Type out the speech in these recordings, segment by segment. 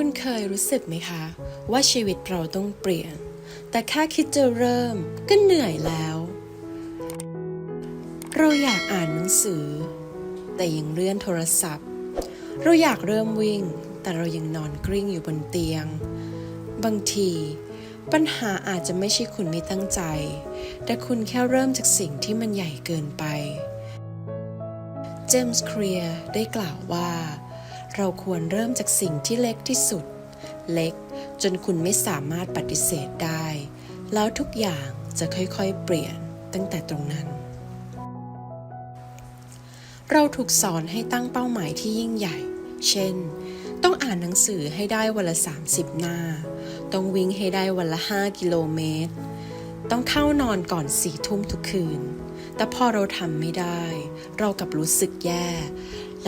คุณเคยรู้สึกไหมคะ ว่าชีวิตเราต้องเปลี่ยน แต่แค่คิดจะเริ่มก็เหนื่อยแล้ว เราอยากอ่านหนังสือ แต่ยังเลื่อนโทรศัพท์ เราอยากเริ่มวิ่ง แต่เรายังนอนกลิ้งอยู่บนเตียง บางที ปัญหาอาจจะไม่ใช่คุณไม่ตั้งใจ แต่คุณแค่เริ่มจากสิ่งที่มันใหญ่เกินไป เจมส์เคลียร์ได้กล่าวว่า เราควรเริ่มจากสิ่งที่เล็กที่สุด เล็กจนคุณไม่สามารถปฏิเสธได้ แล้วทุกอย่างจะค่อยๆ เปลี่ยนตั้งแต่ตรงนั้น เราถูกสอนให้ตั้งเป้าหมายที่ยิ่งใหญ่ เช่น ต้องอ่านหนังสือให้ได้วันละ 30 หน้า ต้องวิ่งให้ได้วันละ 5 กิโลเมตร ต้องเข้านอนก่อนสี่ทุ่มทุกคืน แต่พอเราทำไม่ได้ เรากลับรู้สึกแย่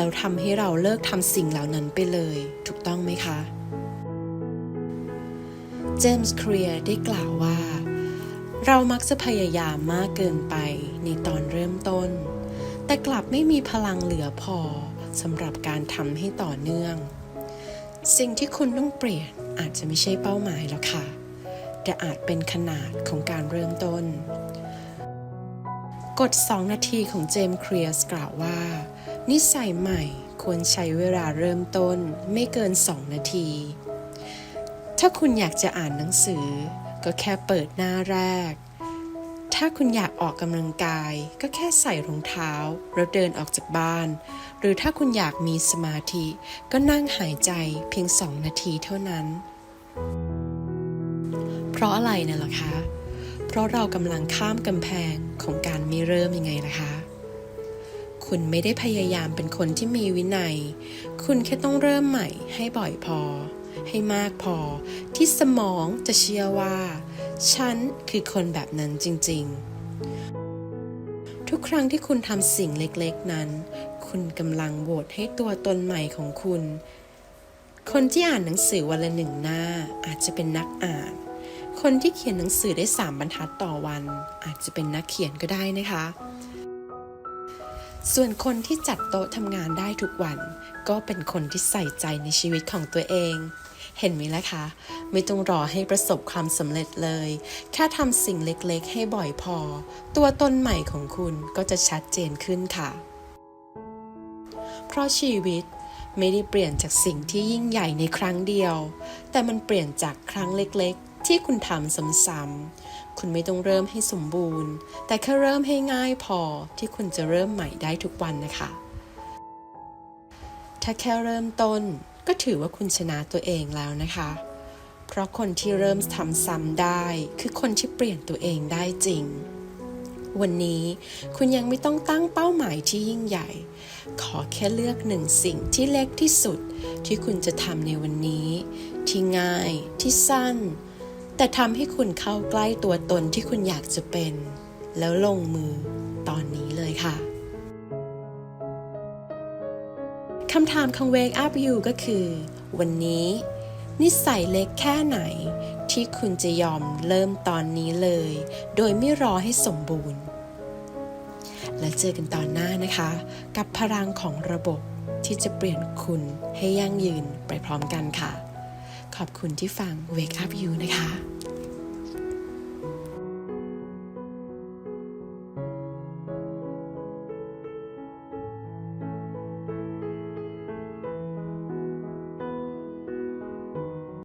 แล้วทำให้เราเลิกทำสิ่งเหล่านั้นไปเลย ถูกต้องไหมคะ เจมส์เคลียร์ได้กล่าวว่า เรามักจะพยายามมากเกินไปในตอนเริ่มต้น แต่กลับไม่มีพลังเหลือพอสำหรับการทำให้ต่อเนื่อง สิ่งที่คุณต้องเปลี่ยนอาจจะไม่ใช่เป้าหมายแล้วค่ะ แต่อาจเป็นขนาดของการเริ่มต้น กฎ 2 นาทีของเจมส์เคลียร์กล่าวว่า นิสัยใหม่ควรใช้เวลาเริ่มต้นไม่เกิน 2 นาที ถ้าคุณอยากจะอ่านหนังสือ ก็แค่เปิดหน้าแรก ถ้าคุณอยากออกกำลังกาย ก็แค่ใส่รองเท้าแล้วเดินออกจากบ้าน หรือถ้าคุณอยากมีสมาธิ ก็นั่งหายใจเพียงสองนาทีเท่านั้น เพราะอะไรนะล่ะคะ เพราะเรากำลังข้ามกำแพงของการไม่เริ่มยังไงล่ะคะ คุณไม่ได้พยายามเป็นคนที่มีวินัย คุณแค่ต้องเริ่มใหม่ให้บ่อยพอ ให้มากพอ ที่สมองจะเชื่อว่า ฉันคือคนแบบนั้นจริง ๆ ทุกครั้งที่คุณทำสิ่งเล็กๆนั้น คุณกำลังโหวตให้ตัวตนใหม่ของคุณ คนที่อ่านหนังสือวันละหนึ่งหน้าอาจจะเป็นนักอ่านคนที่เขียนหนังสือได้สามบรรทัดต่อวัน อาจจะเป็นนักเขียนก็ได้นะคะ ส่วนคนที่จัดโต๊ะทำงานได้ทุกวัน ก็เป็นคนที่ใส่ใจในชีวิตของตัวเอง เห็นไหมล่ะคะ ไม่ต้องรอให้ประสบความสำเร็จเลย แค่ทำสิ่งเล็กๆ ให้บ่อยพอ ตัวตนใหม่ของคุณก็จะชัดเจนขึ้นค่ะ เพราะชีวิตไม่ได้เปลี่ยนจากสิ่งที่ยิ่งใหญ่ในครั้งเดียว แต่มันเปลี่ยนจากครั้งเล็กๆ ที่คุณทำซ้ำๆคุณไม่ต้องเริ่มให้สมบูรณ์ แต่แค่เริ่มให้ง่ายพอที่คุณจะเริ่มใหม่ได้ทุกวันนะคะ ถ้าแค่เริ่มต้นก็ถือว่าคุณชนะตัวเองแล้วนะคะ เพราะคนที่เริ่มทำซ้ำได้ คือคนที่เปลี่ยนตัวเองได้จริง วันนี้คุณยังไม่ต้องตั้งเป้าหมายที่ยิ่งใหญ่ ขอแค่เลือกหนึ่งสิ่งที่เล็กที่สุดที่คุณจะทำในวันนี้ ที่ง่ายที่สั้น แต่ทำให้คุณเข้าใกล้ตัวตนที่คุณอยากจะเป็น แล้วลงมือตอนนี้เลยค่ะคำถามของ Wake Up You ก็คือ วันนี้ นิสัยเล็กแค่ไหน ที่คุณจะยอมเริ่มตอนนี้เลย โดยไม่รอให้สมบูรณ์ แล้วเจอกันตอนหน้านะคะ กับพลังของระบบที่จะเปลี่ยนคุณให้ยั่งยืนไปพร้อมกันค่ะ ขอบคุณที่ฟัง Wake Up You นะคะ